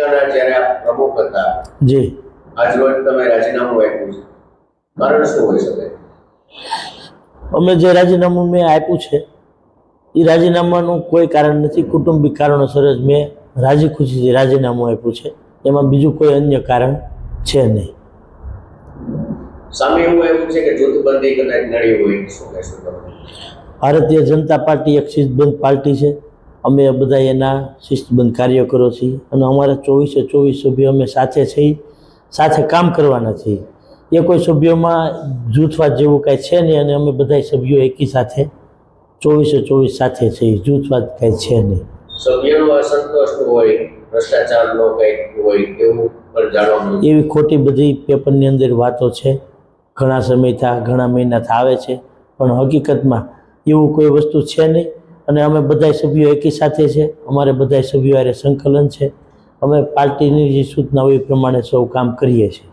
નગરપાલિકાના જ્યારે આપ પ્રમુખ હતા જી. આજરોજ તમે રાજીનામું આપ્યું છે. કારણ શું હોઈ શકે? અમે જે રાજીનામું મેં આપ્યું છે એ રાજીનામાનું કોઈ કારણ નથી. કુટુંબિક કારણોસર જ મેં રાજી ખુશીથી રાજીનામું આપ્યું છે. એમાં બીજું કોઈ અન્ય કારણ છે નહીં. સામે એવું એવું છે કે જૂથબંધી કદાચ નડી હોય શું કહેશો તમે? ભારતીય જનતા પાર્ટી એક શિસ્તબંધ પાર્ટી છે. અમે બધા એના શિસ્તબંધ કાર્યકરો છીએ અને અમારા ચોવીસે ચોવીસ સભ્યો અમે સાથે છીએ સાથે કામ કરવાના છીએ એ કોઈ સભ્યોમાં જૂથવાદ જેવું કાંઈ છે નહીં અને અમે બધા સભ્યો એકી સાથે ચોવીસે ચોવીસ સાથે છીએ જૂથવાદ કાંઈ છે નહીં. સભ્યનો અસંતોષ હોય ભ્રષ્ટાચારનો કંઈક હોય એવું પણ જાણવા એવી ખોટી બધી પેપરની અંદર વાતો છે. ઘણા સમયથી ઘણા મહિનાથી આવે છે. પણ હકીકતમાં એવું કોઈ વસ્તુ છે નહીં. અને અમે બધા સભ્યો એકી સાથે છે. અમારે બધા સભ્યો હારે સંકલન છે. અમે પાર્ટીની જે સૂચના હોય એ પ્રમાણે સૌ કામ કરીએ છીએ.